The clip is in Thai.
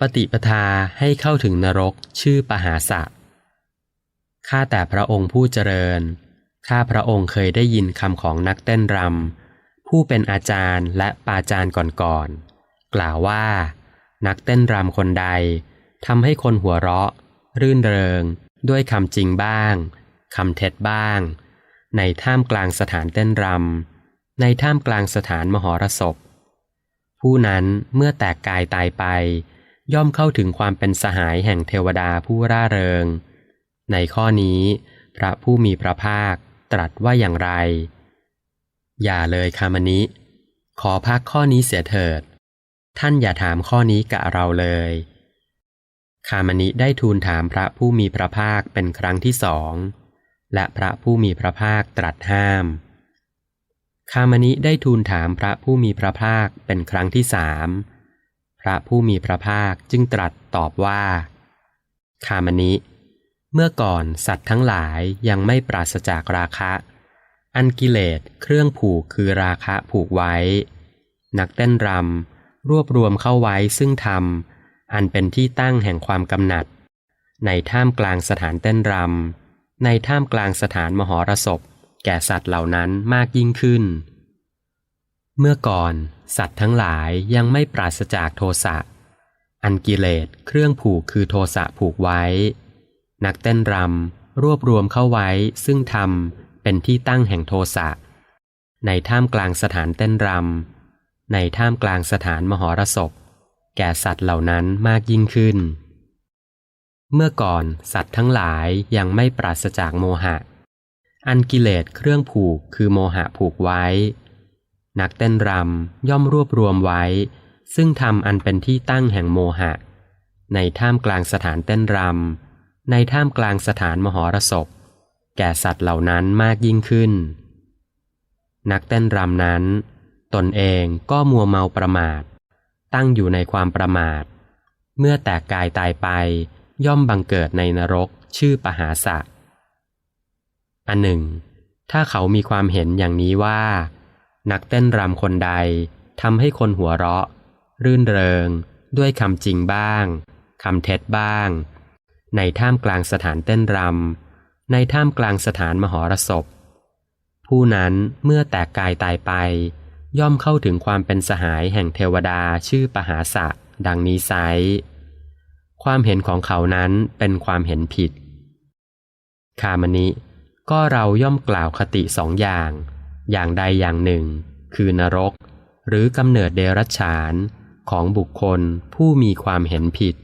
ปฏิปทาให้เข้าถึงนรกชื่อปหาสะ ข้าแต่พระองค์ผู้เจริญ ข้าพระองค์เคยได้ยินคำของนักเต้นรำผู้เป็นอาจารย์และปาจารย์ก่อนๆกล่าวว่า นักเต้นรำคนใดทำให้คนหัวเราะ รื่นเริง ด้วยคำจริงบ้างคำเท็จบ้าง ในท่ามกลางสถานเต้นรำในท่ามกลางสถานมหรสพ ผู้นั้นเมื่อแตกกายตายไป ย่อมเข้าถึงความเป็นสหายแห่งเทวดาผู้ร่าเริง ในข้อนี้ พระผู้มีพระภาคตรัสว่าอย่างไร อย่าเลยคามนิขอพักข้อนี้เสียเถิด ท่านอย่าถามข้อนี้กับเราเลย คามนิได้ทูลถามพระผู้มีพระภาคเป็นครั้งที่สอง และพระผู้มีพระภาคตรัสห้าม คามนิได้ทูลถามพระผู้มีพระภาคเป็นครั้งที่สาม ระผู้มีพระภาคจึงตรัสตอบว่า คามนิเมื่อก่อนสัตว์ทั้งหลายยังไม่ปราศจากราคะ อันกิเลสเครื่องผูกคือราคะผูกไว้ นักเต้นรำรวบรวมเข้าไว้ซึ่งธรรม อันเป็นที่ตั้งแห่งความกำหนัด ในท่ามกลางสถานเต้นรำในท่ามกลางสถานมหรสพ แก่สัตว์เหล่านั้นมากยิ่งขึ้น เมื่อก่อนสัตว์ทั้งหลายยังไม่ปราศจากโทสะ อันกิเลสเครื่องผูกคือโทสะผูกไว้ นักเต้นรำรวบรวมเข้าไว้ซึ่งธรรมเป็นที่ตั้งแห่งโทสะ ในท่ามกลางสถานเต้นรำ ในท่ามกลางสถานมหรสพ แก่สัตว์เหล่านั้นมากยิ่งขึ้น เมื่อก่อนสัตว์ทั้งหลายยังไม่ปราศจากโมหะ อันกิเลสเครื่องผูกคือโมหะผูกไว้ นักเต้นรำย่อมรวบรวมไว้ ซึ่งทำอันเป็นที่ตั้งแห่งโมหะ ในท่ามกลางสถานเต้นรำในท่ามกลางสถานมหรสพ แก่สัตว์เหล่านั้นมากยิ่งขึ้น นักเต้นรำนั้น ตนเองก็มัวเมาประมาท ตั้งอยู่ในความประมาท เมื่อแตกกายตายไปย่อมบังเกิดในนรกชื่อปหาสะ อันหนึ่ง ถ้าเขามีความเห็นอย่างนี้ว่า นักเต้นรำคนใดทำให้คนหัวเราะ รื่นเริง ด้วยคำจริงบ้างคำเท็จบ้าง ในท่ามกลางสถานเต้นรำในท่ามกลางสถานมหรสพ ผู้นั้นเมื่อแตกกายตายไป ย่อมเข้าถึงความเป็นสหายแห่งเทวดาชื่อปหาสะดังนี้ไซความเห็นของเขานั้นเป็นความเห็นผิด คามนิก็เราย่อมกล่าวคติสองอย่าง อย่างใดอย่างหนึ่ง คือนรก หรือกำเนิดเดรัจฉานของบุคคลผู้มีความเห็นผิด